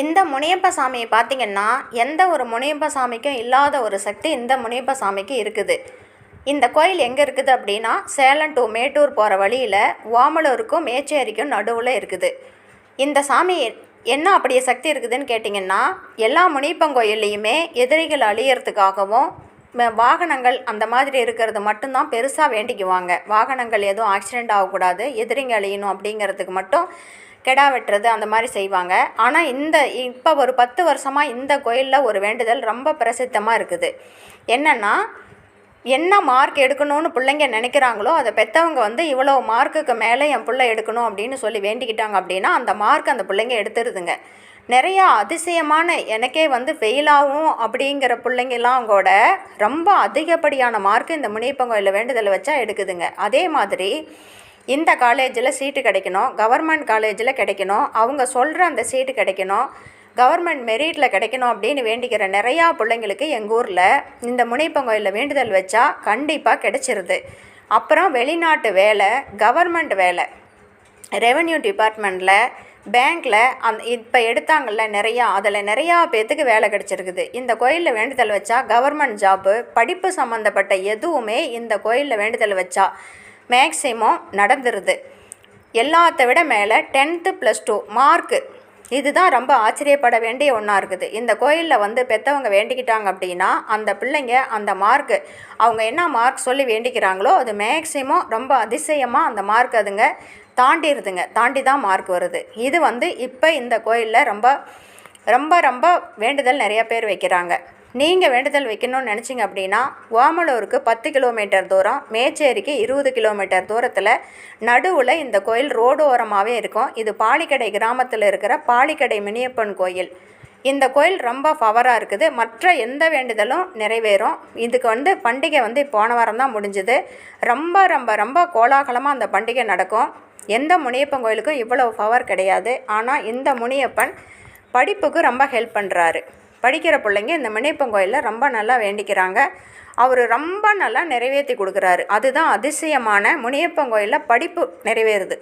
இந்த முனியப்ப சாமியை பார்த்தீங்கன்னா எந்த ஒரு முனியப்ப சாமிக்கும் இல்லாத ஒரு சக்தி இந்த முனியப்ப சாமிக்கு இருக்குது. இந்த கோயில் எங்கே இருக்குது அப்படின்னா சேலம் டு மேட்டூர் போகிற வழியில் ஓமலூருக்கும் மேச்சேரிக்கும் நடுவில் இருக்குது. இந்த சாமி என்ன அப்படியே சக்தி இருக்குதுன்னு கேட்டிங்கன்னா எல்லா முனியப்பங்கோயில்லையுமே எதிரிகள் அழியறதுக்காகவும் வாகனங்கள் அந்த மாதிரி இருக்கிறது மட்டும்தான் பெருசாக வேண்டிக்குவாங்க. வாகனங்கள் எதுவும் ஆக்சிடெண்ட் ஆகக்கூடாது எதிரிங்க அழியணும் அப்படிங்கிறதுக்கு மட்டும் கெடா வெட்டுறது அந்த மாதிரி செய்வாங்க. ஆனால் இந்த இப்போ ஒரு பத்து வருஷமாக இந்த கோயிலில் ஒரு வேண்டுதல் ரொம்ப பிரசித்தமாக இருக்குது. என்னென்னா என்ன மார்க் எடுக்கணும்னு பிள்ளைங்க நினைக்கிறாங்களோ அதை பெற்றவங்க வந்து இவ்வளோ மார்க்குக்கு மேலே என் பிள்ளை எடுக்கணும் அப்படின்னு சொல்லி வேண்டிக்கிட்டாங்க அப்படின்னா அந்த மார்க் அந்த பிள்ளைங்க எடுத்துருதுங்க. நிறையா அதிசயமான எனக்கே வந்து ஃபெயிலாகும் அப்படிங்கிற பிள்ளைங்கெல்லாம் கூட ரொம்ப அதிகப்படியான மார்க் இந்த முனியப்பங்கோயிலில் வேண்டுதல் வச்சா எடுக்குதுங்க. அதே மாதிரி இந்த காலேஜில் சீட்டு கிடைக்கணும் கவர்மெண்ட் காலேஜில் கிடைக்கணும் அவங்க சொல்கிற அந்த சீட்டு கிடைக்கணும் கவர்மெண்ட் மெரிட்டில் கிடைக்கணும் அப்படின்னு வேண்டிக்கிற நிறையா பிள்ளைங்களுக்கு எங்கள் ஊரில் இந்த முனிப்பங்கோயிலில் வேண்டுதல் வச்சா கண்டிப்பாக கிடைச்சிருது. அப்புறம் வெளிநாட்டு வேலை கவர்மெண்ட் வேலை ரெவன்யூ டிபார்ட்மெண்ட்டில் பேங்க்கில் அந் இப்போ எடுத்தாங்கள்ல நிறையா அதில் நிறையா பேர்த்துக்கு வேலை கிடச்சிருக்குது. இந்த கோயிலில் வேண்டுதல் வச்சா கவர்மெண்ட் ஜாப்பு படிப்பு சம்மந்தப்பட்ட எதுவுமே இந்த கோயிலில் வேண்டுதல் வச்சா மேக்ஸிமம் நடந்துருது. எல்லாத்த விட மேலே டென்த்து ப்ளஸ் டூ மார்க்கு இதுதான் ரொம்ப ஆச்சரியப்பட வேண்டிய ஒன்றா இருக்குது. இந்த கோயிலில் வந்து பெற்றவங்க வேண்டிக்கிட்டாங்க அப்படின்னா அந்த பிள்ளைங்க அந்த மார்க்கு அவங்க என்ன மார்க் சொல்லி வேண்டிக்கிறாங்களோ அது மேக்ஸிமம் ரொம்ப அதிசயமாக அந்த மார்க் அதுங்க தாண்டிடுதுங்க தாண்டி தான் மார்க் வருது. இது வந்து இப்போ இந்த கோயிலில் ரொம்ப ரொம்ப ரொம்ப வேண்டுதல் நிறைய பேர் வைக்கிறாங்க. நீங்கள் வேண்டுதல் வைக்கணும்னு நினச்சிங்க அப்படின்னா ஓமலூருக்கு பத்து கிலோமீட்டர் தூரம் மேச்சேரிக்கு இருபது கிலோமீட்டர் தூரத்தில் நடுவில் இந்த கோயில் ரோடு ஓரமாகவே இருக்கும். இது பாலிக்கடை கிராமத்தில் இருக்கிற பாலிக்கடை மினியப்பன் கோயில். இந்த கோயில் ரொம்ப பவராக இருக்குது. மற்ற எந்த வேண்டுதலும் நிறைவேறும். இதுக்கு வந்து பண்டிகை வந்து போன வாரம் தான் முடிஞ்சுது. ரொம்ப ரொம்ப ரொம்ப கோலாகலமாக அந்த பண்டிகை நடக்கும். எந்த முனியப்பன் கோயிலுக்கும் இவ்வளோ பவர் கிடையாது. ஆனால் இந்த முனியப்பன் படிப்புக்கு ரொம்ப ஹெல்ப் பண்ணுறாரு படிக்கிற பிள்ளைங்க இந்த முனியப்பன் கோயிலில் ரொம்ப நல்லா வேண்டிக்கிறாங்க. அவர் ரொம்ப நல்லா நிறைவேற்றி கொடுக்குறாரு. அதுதான் அதிசயமான முனியப்பன் கோயிலில் படிப்பு நிறைவேறுது.